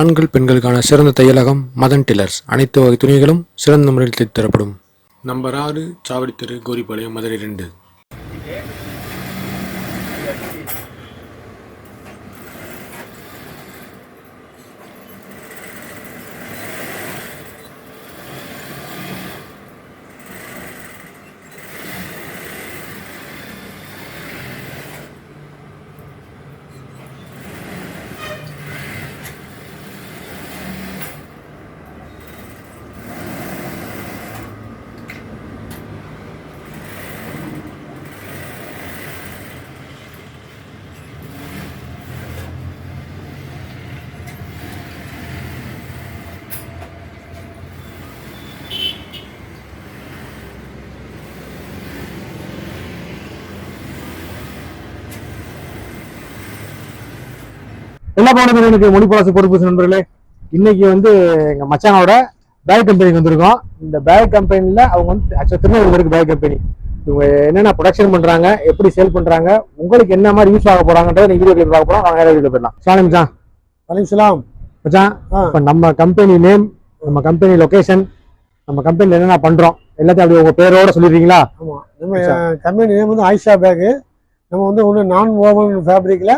ஆண்கள் பெண்களுக்கான சிறந்த தையலகம் மதன் டில்லர்ஸ். அனைத்து வகை துணிகளும் சிறந்த முறையில் தைத்து தரப்படும் நம்பர் ஆறு சாவடித்தெரு கோரிப்பாளையம் மதுரை ரெண்டு. எல்லா பவனுக்கும் எனக்கு? மொழிப்பலாசு பொறுப்பு நண்பர்களே இன்னைக்கு வந்து எங்க மச்சானோட பேக் கம்பெனிக்கு வந்திருக்கோம். இந்த பேக் கம்பெனில அவங்க வந்து ஆக்சுவலா திருநெல்வேலி இருக்கு பேக் கம்பெனி இவங்க என்னென்ன ப்ரொடக்ஷன் பண்றாங்க எப்படி சேல் பண்றாங்க உங்களுக்கு என்ன மாதிரி யூஸ் ஆக போறாங்கன்றத நீங்க வீடியோ பார்க்க போறோம். அவங்க வீடியோ போயிடலாம். சாணி மச்சான். மச்சான் ஆ. இப்ப நம்ம கம்பெனி நேம் நம்ம கம்பெனி லொகேஷன் நம்ம கம்பெனில என்னென்ன பண்றோம் எல்லாத்தையும் அப்படி உங்க பேரோட சொல்லிடுறீங்களா? ஆமாம் நம்ம கம்பெனி நேம் வந்து ஆயிஷா பேக்கு நம்ம வந்து ஒன்று நான் ஓவன் ஃபேப்ரிக்கில்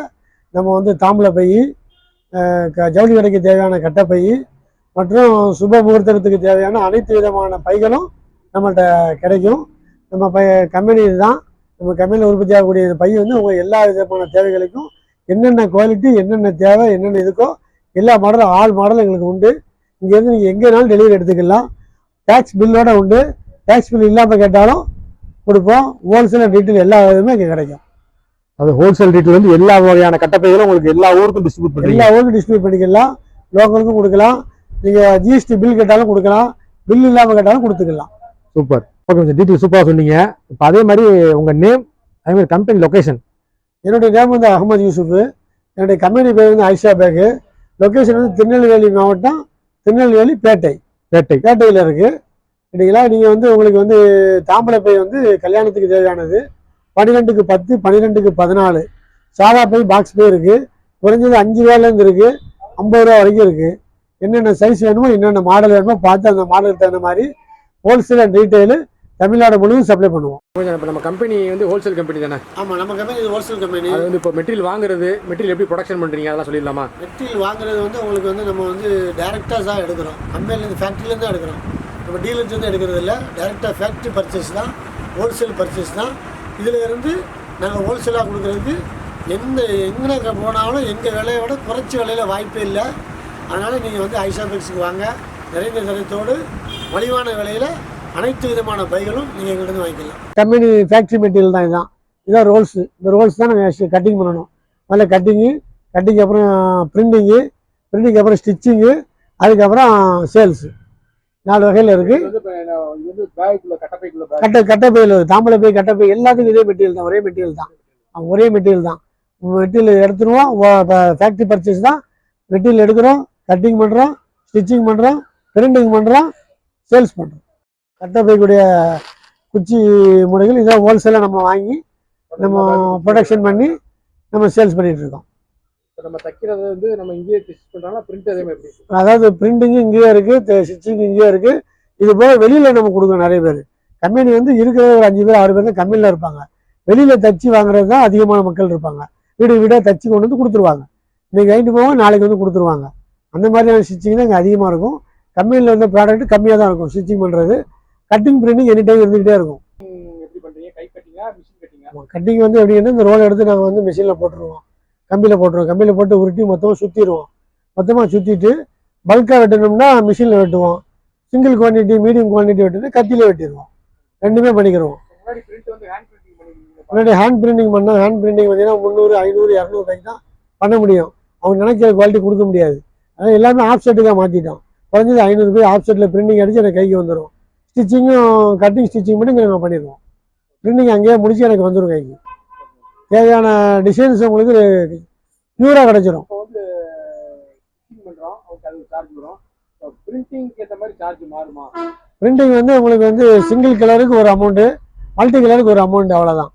நம்ம வந்து தாம்பளை பை அஹ், க- ஜவுளி கடைக்கு தேவையான கட்டப்பை மற்றும் சுப முகூர்த்தத்துக்கு தேவையான அனைத்து விதமான பைகளும் நம்மள்கிட்ட கிடைக்கும். நம்ம பை கம்பெனி தான் நம்ம கம்பெனியில் உற்பத்தி ஆகக்கூடிய இந்த பை வந்து உங்கள் எல்லா விதமான தேவைகளுக்கும் என்னென்ன குவாலிட்டி என்னென்ன தேவை என்னென்ன இருக்கோ எல்லா மாடலும் ஆல் மாடலும் எங்களுக்கு உண்டு. இங்கேருந்து நீங்கள் எங்கேனாலும் டெலிவரி எடுத்துக்கலாம். டேக்ஸ் பில்லோட உண்டு. டேக்ஸ் பில் இல்லாமல் கேட்டாலும் கொடுப்போம். ஹோல்சேல் டீட்டெயில் எல்லா இதுவுமே இங்கே கிடைக்கும். அது ஹோல்சேல் ரேட்ல வந்து எல்லா வகையான கட்டப்பைகளும் உங்களுக்கு எல்லா ஊருக்கும் டிஸ்ட்ரிபியூட் பண்றீங்க. எல்லா ஊருக்கும் டிஸ்ட்ரிபியூட் பண்ணிக்கலாம். லோக்கலுக்கும் கொடுக்கலாம். நீங்கள் ஜிஎஸ்டி பில் கேட்டாலும் கொடுக்கலாம். பில் இல்லாமல் கேட்டாலும் கொடுத்துக்கலாம். சூப்பர் ஓகே கொஞ்சம் டீட்டெயில் சூப்பராக சொன்னீங்க. இப்போ அதே மாதிரி உங்க நேம் அதே மாதிரி கம்பெனி லொகேஷன் என்னுடைய நேம் வந்து அகமது யூசுஃப் என்னுடைய கம்பெனி பேர் வந்து ஐஷா பேக்கு லொக்கேஷன் வந்து திருநெல்வேலி மாவட்டம் திருநெல்வேலி பேட்டை. பேட்டை. பேட்டையில் இருக்குது சரிங்களா நீங்கள் வந்து உங்களுக்கு வந்து தாம்பளை பை வந்து கல்யாணத்துக்கு தேவையானது. பன்னிரெண்டுக்கு பத்து பன்னிரெண்டுக்கு பதினாலு. சாதா பை பாக்ஸ் பை இருக்குது குறைஞ்சது அஞ்சு ரூபாயிலேருந்து இருக்குது ஐம்பது ரூபா வரைக்கும் இருக்குது என்னென்ன சைஸ் வேணுமோ என்னென்ன மாடல் வேணுமோ பார்த்து அந்த மாடலுக்கு தகுந்த மாதிரி ஹோல்சேல் அண்ட் ரீட்டைலு தமிழ்நாடு முழுவதும் சப்ளை பண்ணுவோம். இப்போ நம்ம கம்பெனி வந்து ஹோல்சேல் கம்பெனி தானே? ஆமாம் நம்ம கம்பெனி ஹோல்சேல் கம்பெனி அது வந்து இப்போ மெட்டீரியல் வாங்குறது மெட்டீரியல் எப்படி ப்ரொடக்ஷன் பண்றீங்க? அதெல்லாம் சொல்லிடலாமா? மெட்டீரியல் வாங்குறது வந்து உங்களுக்கு வந்து நம்ம வந்து டேரெக்டாக தான் எடுக்கிறோம். கம்பெனிலேருந்து ஃபேக்ட்ரிலேருந்து தான் எடுக்கிறோம். நம்ம டீலர்ஸ்லேருந்து எடுக்கிறது இல்லை டேரெக்டாக ஃபேக்ட்ரி பர்ச்சேஸ் தான் ஹோல்சேல் பர்ச்சேஸ் தான். இதில் இருந்து நாங்கள் ஹோல்சேலாக கொடுக்குறதுக்கு எந்த எங்கே போனாலும் எங்கள் விலையை விட குறைச்ச விலையில் வாய்ப்பே இல்லை. அதனால் நீங்கள் வந்து ஐஷா பெக்ஸுக்கு வாங்க. நிறைந்த தரத்தோடு மலிவான விலையில் அனைத்து விதமான பைகளும் நீங்கள் எங்கள்கிட்ட வாங்கிக்கலாம். கம்பெனி ஃபேக்ட்ரி மெட்டீரியல் தான் இதுதான் இதான் ரோல்ஸு இந்த ரோல்ஸ் தான் நாங்கள் கட்டிங் பண்ணணும். அதில் கட்டிங்கு கட்டிங்க அப்புறம் பிரிண்டிங்கு ப்ரிண்டிங்க்கு அப்புறம் ஸ்டிச்சிங்கு அதுக்கப்புறம் சேல்ஸு நாலு வகையில் இருக்குது கட்டை கட்டை பையில் தாம்பளை பை கட்டை பை எல்லாத்துக்கும் இதே மெட்டீரியல் தான் ஒரே மெட்டீரியல் தான். ஒரே மெட்டீரியல் தான். மெட்டீரியல் எடுத்துருவோம். ஃபேக்ட்ரி பர்ச்சேஸ் தான். மெட்டீரியல் எடுக்கிறோம் கட்டிங் பண்ணுறோம் ஸ்டிச்சிங் பண்ணுறோம் பிரிண்டிங் பண்ணுறோம் சேல்ஸ் பண்ணுறோம் கட்டை பைக்குடைய குச்சி முறைகள் இதான் ஹோல்சேலாக நம்ம வாங்கி நம்ம ப்ரொடக்ஷன் பண்ணி நம்ம சேல்ஸ் பண்ணிகிட்ருக்கோம் இருக்கோம். நம்ம தைக்கிறது வந்து நம்ம இங்கேயே டிஸ்ட் பண்றாங்களா பிரிண்ட் அதே மாதிரி அதாவது பிரிண்டிங்கும் இங்கேயே இருக்குது ஸ்டிச்சிங் இங்கேயே இருக்குது இது போக வெளியில் நம்ம கொடுக்குறோம் நிறைய பேர். கம்பெனி வந்து இருக்கிற ஒரு அஞ்சு பேர் ஆறு பேர் தான் கம்பெனியில் இருப்பாங்க. வெளியில் தச்சு வாங்குறது தான் அதிகமான மக்கள் இருப்பாங்க. வீடு வீடாக தச்சு கொண்டு வந்து கொடுத்துருவாங்க. இன்னைக்கு வாங்கிட்டு போவோம் நாளைக்கு வந்து கொடுத்துருவாங்க. அந்த மாதிரியான ஸ்டிச்சிங் தான் இங்கே அதிகமாக இருக்கும். கம்பெனியில் வந்து ப்ராடக்ட் கம்மியாக தான் இருக்கும் ஸ்டிச்சிங் பண்ணுறது கட்டிங் பிரிண்டிங் எனி டைம் இருந்துக்கிட்டே இருக்கும். எப்படி பண்றீங்க? கை கட்டிங்கா மிஷின் கட்டிங்கா கட்டிங் வந்து எப்படின்னா இந்த ரோல் எடுத்து நாங்கள் வந்து மிஷினில் போட்டுருவோம். கம்பியில் போட்டுருவோம். கம்பியில் போட்டு உருட்டி மொத்தமாக சுற்றிடுவோம் மொத்தமாக சுற்றிட்டு பல்காக வெட்டணும்னா மிஷினில் வெட்டுவோம். சிங்கிள் குவான்டிட்டி மீடியம் குவான்டிட்டி வெட்டினா கத்தியில் வெட்டிடுவோம். ரெண்டுமே பண்ணிக்கிறோம் முன்னாடி ஹேண்ட் பிரிண்டிங் பண்ணால் ஹேண்ட் பிரிண்டிங் பார்த்தீங்கன்னா முந்நூறு ஐநூறு இரநூறு ரூபாய்க்கு தான் பண்ண முடியும். அவங்க நினைக்கிற குவாலிட்டி கொடுக்க முடியாது. அதனால் எல்லாமே ஆஃப் செட்டுக்காக மாற்றிட்டோம் குறைஞ்சது ஐநூறு போய் ஆஃப் செட்டில் பிரிண்டிங் அடித்து எனக்கு கைக்கு வந்துடும் ஸ்டிச்சிங்கும் கட்டிங் ஸ்டிச்சிங் மட்டும் இங்கே நம்ம பண்ணிடுவோம். பிரிண்டிங் அங்கேயே முடிச்சு எனக்கு வந்துடும் கைக்கு. தேவையான டிசைன்ஸ் உங்களுக்கு பியூராக கிடச்சிரும். பிரிண்டிங் வந்து உங்களுக்கு வந்து சிங்கிள் கலருக்கு ஒரு அமௌண்ட்டு மல்டி கலருக்கு ஒரு அமௌண்ட் அவ்வளோதான்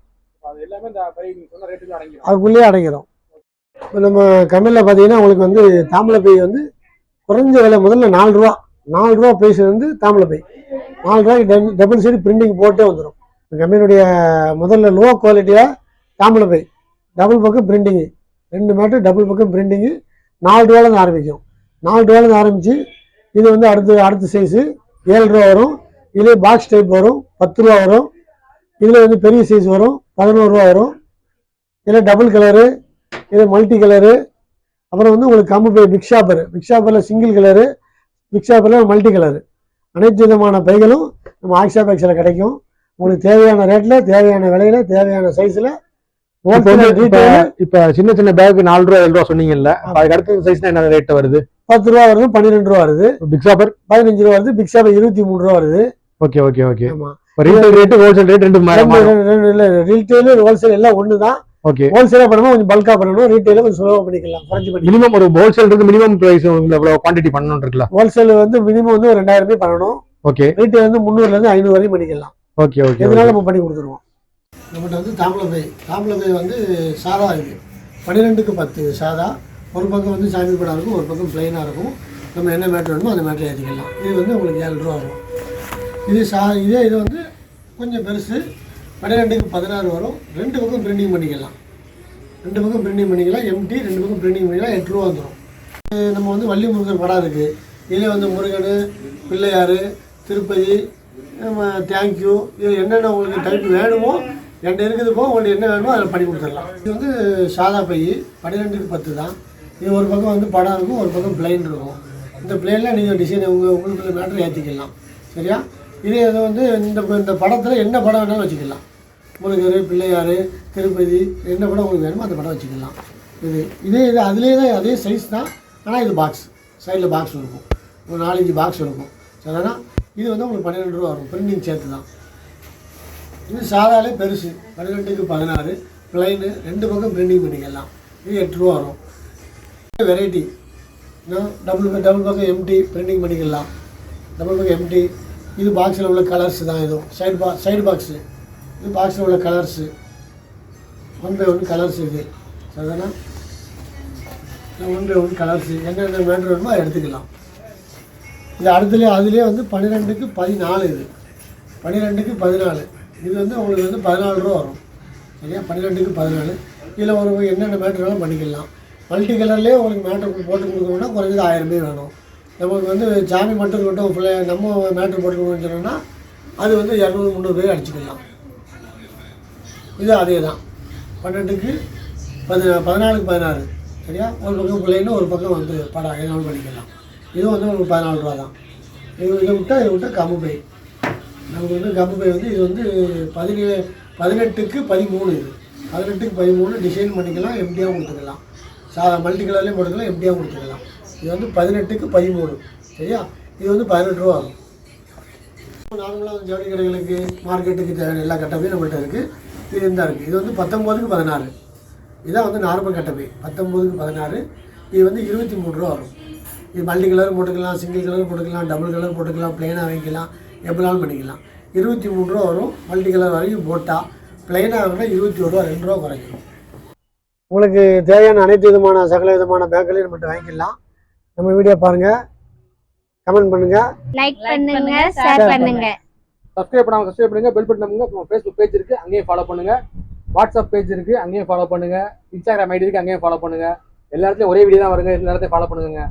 அதுக்குள்ளேயே அடங்கிடும் இப்போ நம்ம கம்பெனியில் பார்த்தீங்கன்னா உங்களுக்கு வந்து தாம்பளை பை வந்து குறைஞ்ச விலை முதல்ல நாலு ரூபா நாலு ரூபா ப்ரைஸ் வந்து தாம்பளை பை. நாலு ரூபாய்க்கு டபுள் சைடு பிரிண்டிங் போட்டே வந்துடும் கம்பெனியுடைய முதல்ல லோ குவாலிட்டியாக தாம்பளை பை. டபுள் பக்கம் பிரிண்டிங்கு ரெண்டு மேட்டு டபுள் பக்கம் பிரிண்டிங்கு நாலு ரூபாலேருந்து ஆரம்பிக்கும். நாலு ரூபாலேருந்து ஆரம்பித்து இது வந்து அடுத்து அடுத்த சைஸு ஏழு ரூபா வரும். இதுலேயே பாக்ஸ் டைப் வரும். பத்து ரூபா வரும். இதில் வந்து பெரிய சைஸ் வரும். பதினோருவா வரும். இதில் டபுள் கலரு இதில் மல்டி கலரு அப்புறம் வந்து உங்களுக்கு கம்பு பை பிக் ஷாப்பர் பிக் ஷாப்பரில் சிங்கிள் கலரு பிக் ஷாப்பரில் மல்டி கலரு அனைத்து விதமான பைகளும் நம்ம ஆக்ஷா பேக்ஸில் கிடைக்கும். உங்களுக்கு தேவையான ரேட்டில் தேவையான விலையில் தேவையான சைஸில் இப்ப சின்ன சின்ன பேக் நாலு ரூபா ஏழு ரூபா சொன்னீங்கல்ல அதுக்கு அடுத்த சைஸ்னா என்ன ரேட் வருது? பத்து ரூபா வருது பன்னிரெண்டு ரூபா வருது. பிக் ஷாப்பர் பதினஞ்சு ரூபா வருது பிக் ஷாப்பர் இருபத்தி மூணு ரூபா வருது. Okay okay okay retail rate wholesale rate ரெண்டு ரீட்டைல் ஹோல்சேல் எல்லாம் ஒன்று தான் ஓகே ஹோல்சேலாக பண்ணணும் கொஞ்சம் பல்காக பண்ணணும் ரீட்டைல கொஞ்சம் சுலபமாக பண்ணிக்கலாம் குறைஞ்சி பண்ணி மினிமம் ஒரு ஹோல்சேல் இருக்கு மினிமம் பிரைஸ் எவ்வளவு குவான்டிட்டி பண்ணணும் இருக்குல்ல? ஹோல்சேல் வந்து மினிமம் வந்து ஒரு ரெண்டாயிரம் ரூபாய் பண்ணணும். ஓகே ரீட்டைல் வந்து முந்நூறுலேருந்து ஐநூறு வரையும் பண்ணிக்கலாம். ஓகே ஓகே எதனால நம்ம பண்ணி கொடுத்துருவோம். நம்மகிட்ட வந்து தாம்பளை பை. வந்து சாதா இது. பன்னிரெண்டுக்கு பத்து சாதா. ஒரு பக்கம் வந்து சாமி படம் இருக்கும் ஒரு பக்கம் பிளைனாக இருக்கும். நம்ம என்ன மேட்ரு வேணுமோ அந்த மேட்ரு ஏற்றிக்கலாம் இது வந்து உங்களுக்கு ஏழு ரூபா வரும். இது சா இதே இது வந்து கொஞ்சம் பெருசு. பன்னிரெண்டுக்கு பதினாறு வரும். ரெண்டு பக்கம் பிரிண்டிங் பண்ணிக்கலாம். ரெண்டு பக்கம் பிரிண்டிங் பண்ணிக்கலாம். எம்டி ரெண்டு பக்கம் பிரிண்டிங் பண்ணிக்கலாம். எட்டு ரூபா வந்துடும் நம்ம வந்து வள்ளி முருகன் படம் இருக்குது இதில் வந்து முருகன் பிள்ளையார் திருப்பதி நம்ம தேங்க்யூ இது என்னென்ன உங்களுக்கு டைப் வேணுமோ என்கிட்ட இருக்குது போக உங்களுக்கு என்ன வேணுமோ அதில் பண்ணி கொடுத்துடலாம். இது வந்து சாதா பை பன்னிரெண்டுக்கு பத்து தான். இது ஒரு பக்கம் வந்து படம் இருக்கும் ஒரு பக்கம் பிளைன் இருக்கும். இந்த பிளைனில் நீங்கள் டிசைன் உங்கள் உங்களுக்கு மேட்ரு ஏற்றிக்கலாம் சரியா? இதே இது வந்து இந்த இந்த படத்தில் என்ன படம் வேணாலும் வச்சுக்கலாம். முருகர் பிள்ளையார் திருப்பதி என்ன படம் உங்களுக்கு வேணுமோ அந்த படம் வச்சுக்கலாம். இது இதே இது அதுலேயே தான் அதே சைஸ் தான் ஆனால் இது பாக்ஸ் சைடில் பாக்ஸ் இருக்கும். ஒரு நாலஞ்சு பாக்ஸ் இருக்கும். சரிதானா? இது வந்து உங்களுக்கு பன்னிரெண்டு ரூபா வரும். பிரிண்டிங் சேர்த்து தான். இது சாதாலே பெருசு. பன்னிரெண்டுக்கு பதினாறு பிளைனு ரெண்டு பக்கம் பிரிண்டிங் பண்ணிக்கலாம். இது எட்டு ரூபா வரும். வெரைட்டி டபுள் டபுள் பக்கம் எம்டி பிரிண்டிங் பண்ணிக்கலாம். டபுள் பக்கம் எம்டி இது பாக்ஸில் உள்ள கலர்ஸ் தான் இதுவும் சைடு பா சைடு பாக்ஸு இது பாக்ஸில் உள்ள colours one by one colours இது. சரிதானா? ஒன் பை ஒன் கலர்ஸு என்னென்ன மேட்ரு வேணுமோ அதை எடுத்துக்கலாம். இது அடுத்துலேயே அதுலேயே வந்து பன்னிரெண்டுக்கு பதினாலு இது. பன்னிரெண்டுக்கு பதினாலு. இது வந்து உங்களுக்கு வந்து பதினாலு ரூபா வரும். சரியா? பன்னிரெண்டுக்கு பதினாலு. இதில் ஒரு என்னென்ன மேட்ரு வேணாலும் பண்ணிக்கலாம். மல்டி கலர்லேயே உங்களுக்கு மேட்ரு போட்டு கொடுக்கணும்னா குறைஞ்சது ஆயிரம் பேர் வேணும். நமக்கு வந்து சாமி மட்டும் மட்டும் ஃபுல்லாக நம்ம மேட்ரு போட்டு கொடுக்கணும்னு சொன்னோம்னா அது வந்து இரநூறு முந்நூறு பேர் அடிச்சுக்கலாம். இது அதே தான் பன்னெண்டுக்கு பதி பதினாலுக்கு பதினாறு. சரியா? ஒரு பக்கம் பிள்ளைன்னு ஒரு பக்கம் வந்து படம் எதனாலும் பண்ணிக்கலாம். இதுவும் வந்து உங்களுக்கு பதினாலு ரூபா தான் இது இதை விட்டால் இதை விட்டால் கம்மு பை நமக்கு வந்து பை வந்து இது வந்து பதினே பதினெட்டுக்கு பதிமூணு இது. பதினெட்டுக்கு பதிமூணு டிசைன் பண்ணிக்கலாம் எப்படியாக கொடுத்துக்கலாம். சாதா மல்டி கலர்லேயும் போட்டுக்கலாம் எப்படியாக கொடுத்துக்கலாம். இது வந்து பதினெட்டுக்கு பதிமூணு. சரியா? இது வந்து பதினெட்டு ரூபா ஆகும். நார்மலாக ஜவுளி கடைகளுக்கு மார்க்கெட்டுக்கு தேவையான எல்லா கட்டப்பையும் நம்மகிட்ட இருக்குது இது இருந்தால் இருக்குது இது வந்து பத்தொம்போதுக்கு பதினாறு. இதான் வந்து நார்மல் கட்டப்பை. பத்தொம்போதுக்கு பதினாறு. இது வந்து இருபத்தி மூணு ரூபா வரும் இது மல்டி கலர் போட்டுக்கலாம் சிங்கிள் கலர் போட்டுக்கலாம் டபுள் கலர் போட்டுக்கலாம் பிளைனாக வாங்கிக்கலாம். எப்படினாலும் பண்ணிக்கலாம்? இருபத்தி மூணு ரூபா வரும். மல்டி கலர் வரைக்கும் போட்டால் பிளைனாக வாங்கினா இருபத்தி ஒரு ரூபா ரெண்டு ரூபா குறைக்கும் உங்களுக்கு தேவையான அனைத்து விதமான சகல விதமான பேக்களையும் நம்மகிட்ட வாங்கிக்கலாம். நம்ம வீடியோ பாருங்கள் கமெண்ட் பண்ணுங்கள் லைக் பண்ணுங்க ஷேர் பண்ணுங்க. சப்ஸ்கிரைப் பண்ணாம சப்ஸ்கிரைப் பண்ணுங்க. பெல் பட்டன் பண்ணுங்க ஃபேஸ்புக் பேஜ் இருக்கு அங்கேயும் ஃபாலோ பண்ணுங்க. வாட்ஸ்அப் பேஜ் இருக்கு அங்கேயும் ஃபாலோ பண்ணுங்க. இன்ஸ்டாகிராம் ஐடி இருக்கு அங்கேயும் ஃபாலோ பண்ணுங்க. எல்லா இடத்துலயும் ஒரே வீடியோ தான் வருங்க. எல்லா இடத்தையும் ஃபாலோ பண்ணுங்க.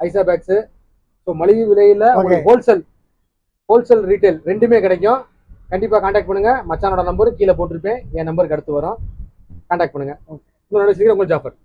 ஐசா பேக்ஸ் ஸோ மலிவு விலையில. ஹோல்சேல் ஹோல்சேல் ரீட்டைல் ரெண்டுமே கிடைக்கும். கண்டிப்பா காண்டாக்ட் பண்ணுங்க. மச்சானோட நம்பர் கீழே போட்டிருப்பேன். என் நம்பருக்கு அடுத்து வரும். காண்டாக்ட் பண்ணுங்க. இன்னொரு சீக்கிரம் உங்களுக்கு ஜாஃபர்